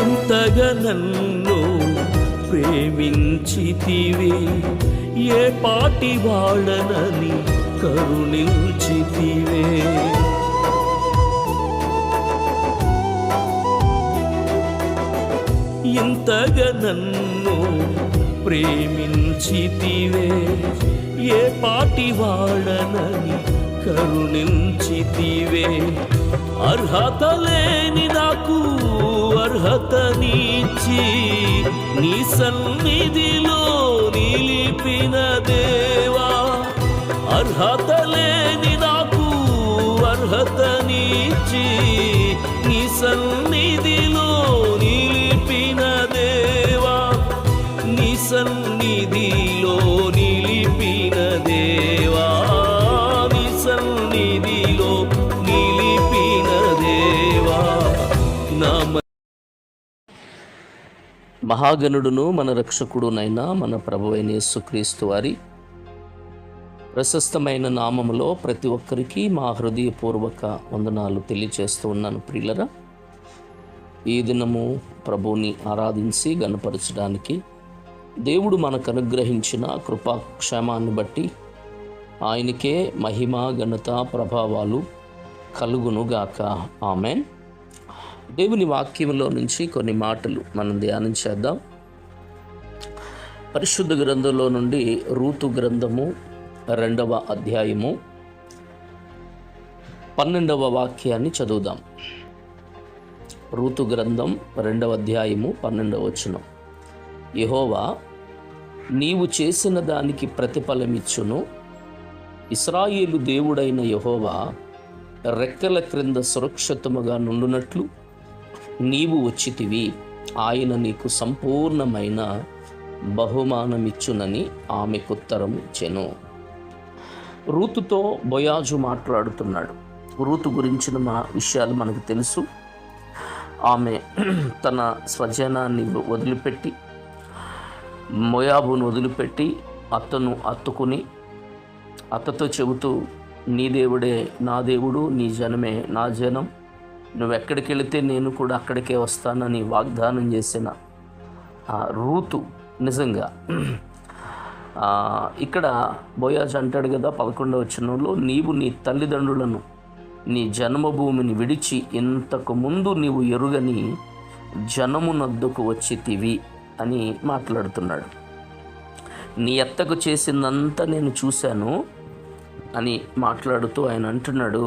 ఇంతగా నన్ను ప్రేమించితివే ఏ పాటి వాళ్ళనని కరుణించితివే. ఇంతగా నన్ను ప్రేమించితివే ఏ పాటి వాడనని కరుణించితివే. అర్హత లేని నాకు అర్హతనిచ్చి నీ సన్నిధిలో నిలిపిన దేవా. అర్హత లేని నాకు అర్హతనిచ్చి నీ సన్నిధిలో నిలిపిన దేవా. నీ సన్నిధిలో నిలిపిన దేవా. మహాగణుడును మన రక్షకుడునైనా మన ప్రభువైన యేసుక్రీస్తు వారి ప్రశస్తమైన నామములో ప్రతి ఒక్కరికి మా హృదయపూర్వక వందనాలు తెలియచేస్తూ ఉన్నాను ప్రియులరా. ఈ దినము ప్రభువుని ఆరాధించి గనపరచడానికి దేవుడు మనకు అనుగ్రహించిన కృపాక్షేమాన్ని బట్టి ఆయనకే మహిమ ఘనత ప్రభావాలు కలుగునుగాక. ఆమెన్. దేవుని వాక్యంలో నుంచి కొన్ని మాటలు మనం ధ్యానం చేద్దాం. పరిశుద్ధ గ్రంథంలో నుండి రూతు గ్రంథము రెండవ అధ్యాయము పన్నెండవ వాక్యాన్ని చదువుదాం. ఋతు గ్రంథం రెండవ అధ్యాయము పన్నెండవ వచనం. యహోవా నీవు చేసిన దానికి ప్రతిఫలమిచ్చును ఇస్రాయేలు దేవుడైన యహోవా రెక్కల క్రింద సురక్షితముగా నుండునట్లు నీవు వచ్చితివి. ఆయన నీకు సంపూర్ణమైన బహుమానమిచ్చునని ఆమెకు ఉత్తరం ఇచ్చెను రూతుతో బొయాజు మాట్లాడుతున్నాడు. రూతు గురించిన మా విషయాలు మనకు తెలుసు. ఆమె తన స్వజనాన్ని వదిలిపెట్టి మొయాబును వదిలిపెట్టి అత్తను అత్తుకుని అత్తతో చెబుతూ నీ దేవుడే నా దేవుడు నీ జనమే నా జనం నువ్వు ఎక్కడికి వెళితే నేను కూడా అక్కడికే వస్తానని వాగ్దానం చేసిన ఆ రూతు నిజంగా ఇక్కడ బోయాజ్ అంటాడు కదా పదకొండవ వచనంలో నీవు నీ తల్లిదండ్రులను నీ జన్మభూమిని విడిచి ఇంతకు ముందు నీవు ఎరుగని జనమునద్దుకు వచ్చితివి అని మాట్లాడుతున్నాడు. నీ ఎత్తకు చేసిందంతా నేను చూశాను అని మాట్లాడుతూ ఆయన అంటున్నాడు.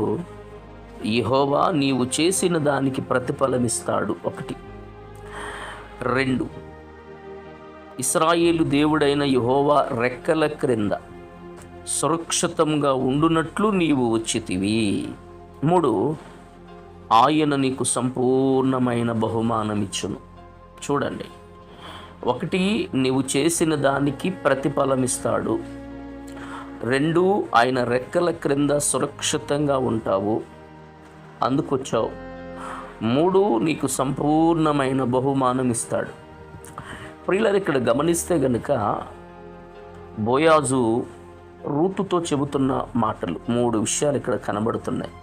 యహోవా నీవు చేసిన దానికి ప్రతిఫలమిస్తాడు. ఒకటి. రెండు. ఇస్రాయేలు దేవుడైన యహోవా రెక్కల క్రింద సురక్షితంగా ఉండునట్లు నీవు వచ్చితివి మూడు. ఆయన నీకు సంపూర్ణమైన బహుమానమిచ్చును. చూడండి. ఒకటి నీవు చేసిన దానికి ప్రతిఫలమిస్తాడు. రెండు ఆయన రెక్కల క్రింద సురక్షితంగా ఉంటావు. అందుకొచ్చావు. మూడు నీకు సంపూర్ణమైన బహుమానం ఇస్తాడు ప్రియులర్ ఇక్కడ గమనిస్తే గనుక బోయాజు రూతుతో చెబుతున్న మాటలు మూడు విషయాలు ఇక్కడ కనబడుతున్నాయి.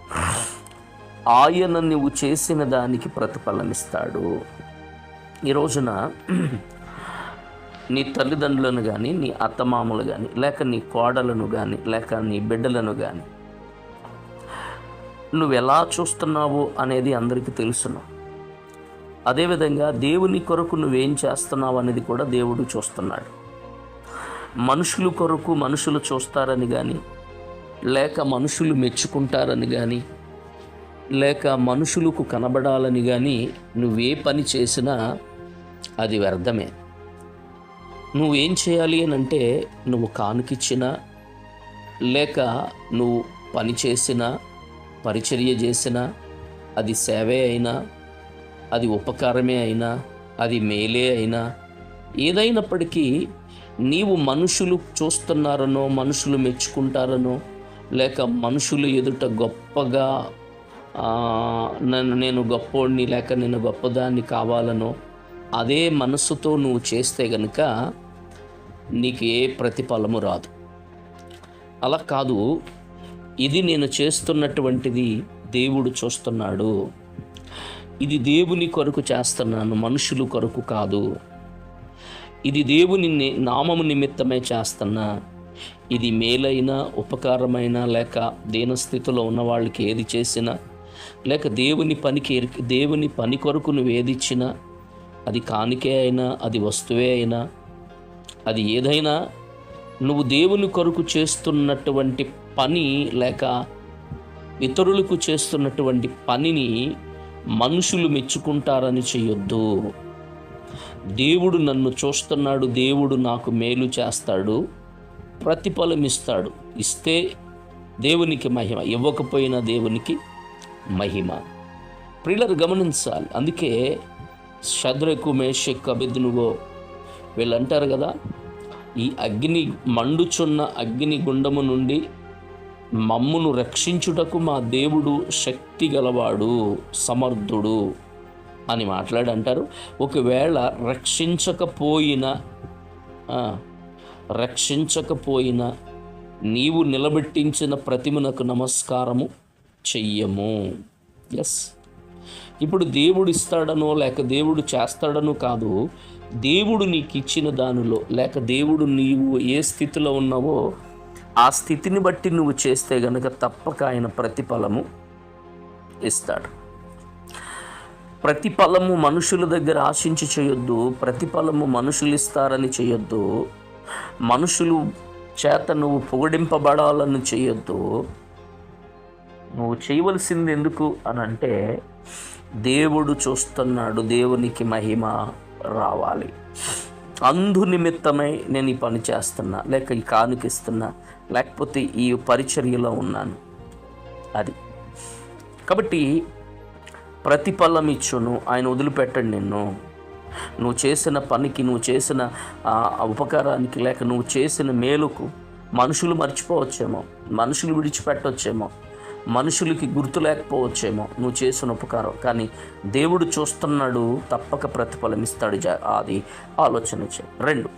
ఆయన నువ్వు చేసిన దానికి ప్రతిఫలమిస్తాడు. ఈ రోజున నీ తల్లిదండ్రులను కానీ నీ అత్తమామలు కానీ లేక నీ కోడలను కానీ లేక నీ బిడ్డలను కానీ నువ్వు ఎలా చూస్తున్నావు అనేది అందరికీ తెలుసును. అదేవిధంగా దేవుని కొరకు నువ్వేం చేస్తున్నావు అనేది కూడా దేవుడు చూస్తున్నాడు. మనుషుల కొరకు మనుషులు చూస్తారని కానీ లేక మనుషులు మెచ్చుకుంటారని కానీ లేక మనుషులకు కనబడాలని కానీ నువ్వే పని చేసినా అది వ్యర్థమే. నువ్వేం చేయాలి అని అంటే నువ్వు కానుకిచ్చినా లేక నువ్వు పని చేసినా పరిచర్య చేసినా అది సేవే అయినా అది ఉపకారమే అయినా అది మేలే అయినా ఏదైనప్పటికీ నీవు మనుషులు చూస్తున్నారనో మనుషులు మెచ్చుకుంటారనో లేక మనుషులు ఎదుట గొప్పగా నన్ను నేను గొప్పోడిని లేక నేను గొప్పదాన్ని కావాలనో అదే మనస్సుతో నువ్వు చేస్తే గనుక నీకు ఏ ప్రతిఫలము రాదు. అలా కాదు. ఇది నేను చేస్తున్నటువంటిది దేవుడు చూస్తున్నాడు. ఇది దేవుని కొరకు చేస్తున్నాను మనుషులు కొరకు కాదు. ఇది దేవుని నామము నిమిత్తమే చేస్తున్నా. ఇది మేలైన ఉపకారమైన లేక దీనస్థితిలో ఉన్న వాళ్ళకి ఏది చేసినా లేక దేవుని పనికి దేవుని పని కొరకు నువ్వు ఏది ఇచ్చినా అది కానికే అయినా అది వస్తువే అయినా అది ఏదైనా నువ్వు దేవుని కొరకు చేస్తున్నటువంటి పని లేక ఇతరులకు చేస్తున్నటువంటి పనిని మనుషులు మెచ్చుకుంటారని చెయ్యొద్దు. దేవుడు నన్ను చూస్తున్నాడు దేవుడు నాకు మేలు చేస్తాడు ప్రతిఫలం ఇస్తాడు. ఇస్తే దేవునికి మహిమ ఇవ్వకపోయినా దేవునికి మహిమ. ప్రియులరు గమనించాలి. అందుకే శద్రకు మేషక్ అభిద్నుగో వీళ్ళు అంటారు కదా ఈ అగ్ని మండుచున్న అగ్ని గుండము నుండి మమ్మును రక్షించుటకు మా దేవుడు శక్తి గలవాడు సమర్థుడు అని మాట్లాడంటారు. ఒకవేళ రక్షించకపోయిన రక్షించకపోయినా రక్షించకపోయిన నీవు నిలబెట్టించిన ప్రతిమనకు నమస్కారము చెయ్యము. ఎస్ ఇప్పుడు దేవుడు ఇస్తాడనో లేక దేవుడు చేస్తాడనో కాదు దేవుడు నీకు ఇచ్చిన దానిలో లేక దేవుడు నీవు ఏ స్థితిలో ఉన్నావో ఆ స్థితిని బట్టి నువ్వు చేస్తే గనక తప్పక ఆయన ప్రతిఫలము ఇస్తాడు. ప్రతిఫలము మనుషుల దగ్గర ఆశించి చేయొద్దు ప్రతిఫలము మనుషులు ఇస్తారని చేయొద్దు మనుషులు చేత నువ్వు పొగడింపబడాలని చేయొద్దు. నువ్వు చేయవలసింది ఎందుకు అని అంటే దేవుడు చూస్తున్నాడు దేవునికి మహిమ రావాలి. అందు నిమిత్తమై నేను ఈ పని చేస్తున్నా లేక ఈ కానుకిస్తున్నా లేకపోతే ఈ పరిచర్యలో ఉన్నాను. అది. కాబట్టి ప్రతిఫలం ఇచ్చును ఆయన వదిలిపెట్టండి నిన్ను. నువ్వు చేసిన పనికి నువ్వు చేసిన ఉపకారానికి లేక నువ్వు చేసిన మేలుకు మనుషులు మర్చిపోవచ్చేమో మనుషులు విడిచిపెట్టవచ్చేమో మనుషులకి గుర్తు లేకపోవచ్చేమో. నువ్వు చేసిన ఉపకారం. కానీ దేవుడు చూస్తున్నాడు తప్పక ప్రతిఫలం ఇస్తాడు అది ఆలోచన చే రెండు.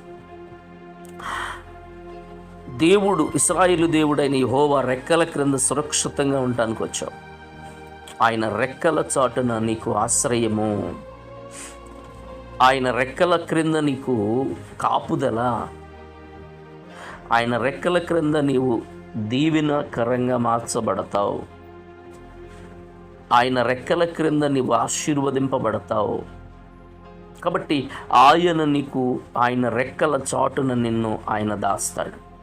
దేవుడు ఇస్రాయిలు దేవుడైన హోవా రెక్కల క్రింద సురక్షితంగా ఉండటానికి వచ్చావు. ఆయన రెక్కల చాటున నీకు ఆశ్రయము. ఆయన రెక్కల క్రింద నీకు కాపుదల. ఆయన రెక్కల క్రింద నీవు దీవెనకరంగా మార్చబడతావు. ఆయన రెక్కల క్రింద నీవు ఆశీర్వదింపబడతావు. కాబట్టి ఆయన నీకు ఆయన రెక్కల చాటున నిన్ను ఆయన దాస్తాడు.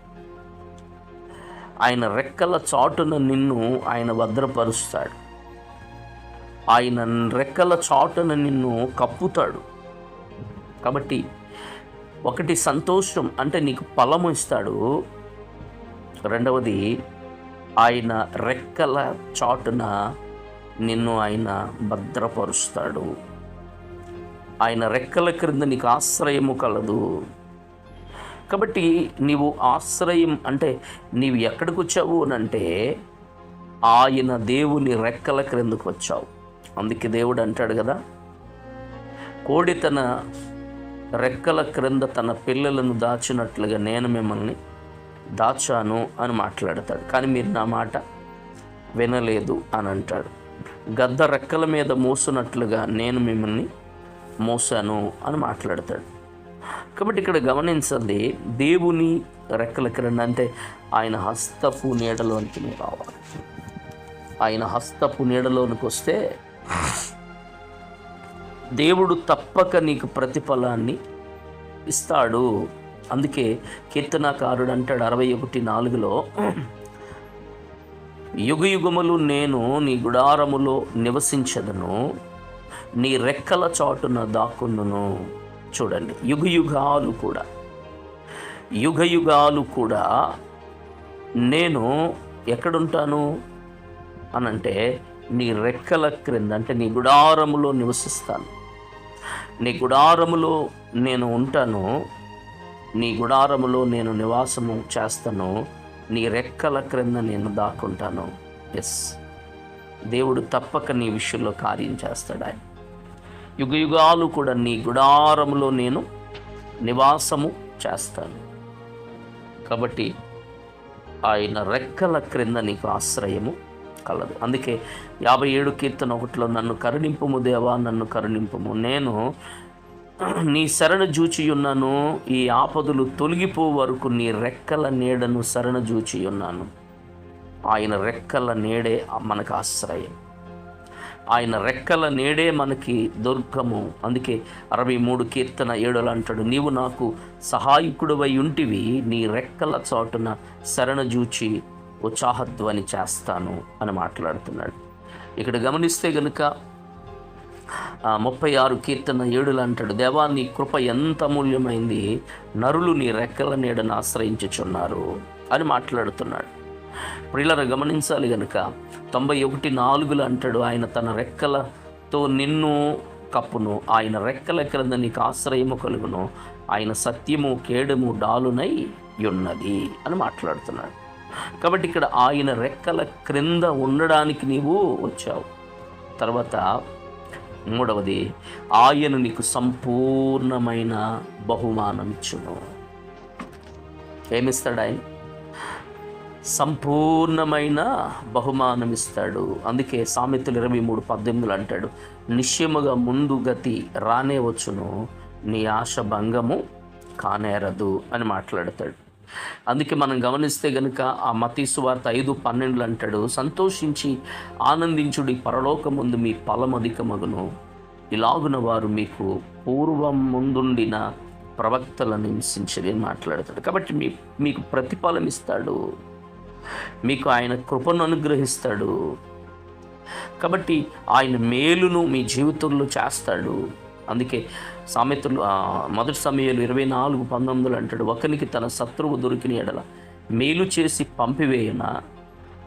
ఆయన రెక్కల చాటున నిన్ను ఆయన భద్రపరుస్తాడు. ఆయన రెక్కల చాటున నిన్ను కప్పుతాడు. కాబట్టి ఒకటి సంతోషం అంటే నీకు ఫలము ఇస్తాడు. రెండవది ఆయన రెక్కల చాటున నిన్ను ఆయన భద్రపరుస్తాడు. ఆయన రెక్కల క్రింద నీకు ఆశ్రయము కలదు. కాబట్టి నీవు ఆశ్రయం అంటే నీవు ఎక్కడికి వచ్చావు అని అంటే ఆయన దేవుని రెక్కల క్రిందకు వచ్చావు అందుకే దేవుడు అంటాడు కదా కోడి తన రెక్కల క్రింద తన పిల్లలను దాచినట్లుగా నేను మిమ్మల్ని దాచాను అని మాట్లాడతాడు. కానీ మీరు నా మాట వినలేదు అని అంటాడు. గద్ద రెక్కల మీద మోసినట్లుగా నేను మిమ్మల్ని మోసాను అని మాట్లాడతాడు. కాబట్టి ఇక్కడ గమనించండి దేవుని రెక్కల క్రింద అంటే ఆయన హస్తపు నీడలోనికి నువ్వు రావాలి. ఆయన హస్తపు నీడలోనికి వస్తే దేవుడు తప్పక నీకు ప్రతిఫలాన్ని ఇస్తాడు. అందుకే కీర్తనాకారుడు అంటాడు అరవై ఒకటి నాలుగులో యుగ యుగములు నేను నీ గుడారములో నివసించదను నీ రెక్కల చాటున దాక్కును చూడండి యుగ యుగాలు కూడా యుగ యుగాలు కూడా నేను ఎక్కడుంటాను? అనంటే నీ రెక్కల క్రింద అంటే నీ గుడారములో నివసిస్తాను. నీ గుడారములో నేను ఉంటాను నీ గుడారములో నేను నివాసము చేస్తాను. నీ రెక్కల క్రింద నేను దాక్కుంటాను. ఎస్ దేవుడు తప్పక నీ విషయంలో కార్యం చేస్తాడు ఆయన. యుగ యుగాలు కూడా నీ గుడారములో నేను నివాసము చేస్తాను. కాబట్టి ఆయన రెక్కల క్రింద నీకు ఆశ్రయము కలదు. అందుకే యాభై ఏడు కీర్తన ఒకటిలో నన్ను కరుణింపము దేవా నన్ను కరుణింపుము. నేను నీ శరణ జూచియున్నాను ఈ ఆపదలు తొలగిపో వరకు నీ రెక్కల నీడను శరణ జూచియున్నాను. ఆయన రెక్కల నీడే మనకు ఆశ్రయం. ఆయన రెక్కల నేడే మనకి దుర్గము. అందుకే అరవై మూడు కీర్తన ఏడులు అంటాడు నీవు నాకు సహాయకుడువై ఉంటివి నీ రెక్కల చాటున శరణ జూచి ఉత్సాహధ్వని చేస్తాను అని మాట్లాడుతున్నాడు. ఇక్కడ గమనిస్తే గనుక ముప్పై ఆరు కీర్తన ఏడులు అంటాడు దేవా నీ కృప ఎంత అమూల్యమైంది? నరులు నీ రెక్కల నీడను ఆశ్రయించుచున్నారు అని మాట్లాడుతున్నాడు. ప్రియులను గమనించాలి గనుక తొంభై ఒకటి నాలుగులు అంటాడు ఆయన తన రెక్కలతో నిన్ను కప్పును ఆయన రెక్కల క్రింద నీకు ఆశ్రయము కలుగును ఆయన సత్యము కేడము డాలునై ఉన్నది అని మాట్లాడుతున్నాడు. కాబట్టి ఇక్కడ ఆయన రెక్కల క్రింద ఉండడానికి నీవు వచ్చావు. తర్వాత మూడవది ఆయన నీకు సంపూర్ణమైన బహుమానం ఇచ్చును ఏమిస్తాడు ఆయన? సంపూర్ణమైన బహుమానం ఇస్తాడు అందుకే సామెతలు ఇరవై మూడు పద్దెనిమిదిలో అంటాడు నిశ్చయముగా ముందు గతి రానే వచ్చును నీ ఆశ భంగము కానేరదు అని మాట్లాడతాడు. అందుకే మనం గమనిస్తే గనుక ఆ మతీసు వార్త ఐదు పన్నెండులు అంటాడు సంతోషించి ఆనందించుడి పరలోక ముందు మీ ఫలమధికమగును ఇలాగున వారు మీకు పూర్వం ముందుండిన ప్రవక్తలను హింసించని మాట్లాడతాడు. కాబట్టి మీ మీకు ప్రతిఫలం ఇస్తాడు. మీకు ఆయన కృపను అనుగ్రహిస్తాడు. కాబట్టి ఆయన మేలును మీ జీవితంలో చేస్తాడు. అందుకే సామెతలు మొదటి సమయాలు ఇరవై నాలుగు పంతొమ్మిదిలో అంటాడు ఒకరికి తన శత్రువు దొరికిన ఎడల మేలు చేసి పంపివేయన?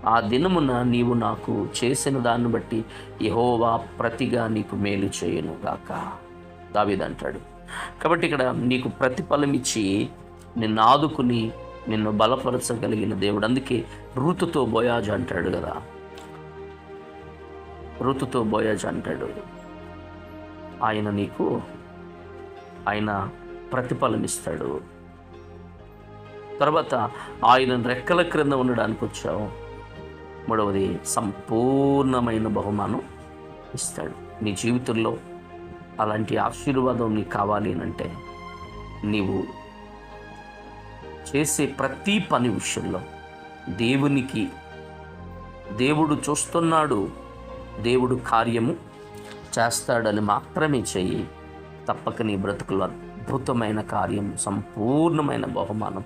ఆ దినమున నీవు నాకు చేసిన దాన్ని బట్టి యహోవా ప్రతిగా నీకు మేలు చేయను గాక. దావిదంటాడు కాబట్టి ఇక్కడ నీకు ప్రతిఫలం ఇచ్చి నిన్ను ఆదుకుని నిన్ను బలపరచగలిగిన దేవుడు అందుకే ఋతుతో బోయాజ్ అంటాడు కదా. ఋతుతో బోయాజ్ అంటాడు. ఆయన నీకు ఆయన ప్రతిఫలమిస్తాడు. తర్వాత ఆయన రెక్కల క్రింద ఉండడానికి వచ్చావు. మూడవది సంపూర్ణమైన బహుమానం ఇస్తాడు. నీ జీవితంలో అలాంటి ఆశీర్వాదం నీకు కావాలి అంటే నీవు చేసే ప్రతి పని విషయంలో దేవునికి దేవుడు చూస్తున్నాడు. దేవుడు కార్యము చేస్తాడని మాత్రమే చెయ్యి. తప్పక నీ బ్రతుకులో అద్భుతమైన కార్యం సంపూర్ణమైన బహుమానం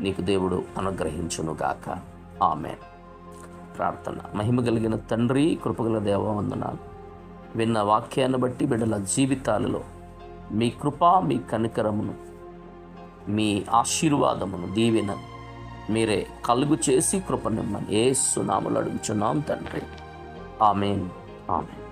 నీకు దేవుడు అనుగ్రహించునుగాక ఆమె ప్రార్థన. మహిమ కలిగిన తండ్రి కృపగల దేవవందనాలు విన్న వాక్యాన్ని బట్టి బిడ్డల జీవితాలలో మీ కృప మీ కనికరమును మీ ఆశీర్వాదమును దీవెన మీరే కలుగు చేసి కృపనిమ్మని ఏ సునాములు అడుగుచున్నాం తండ్రి. ఆమెన్. ఆమెన్.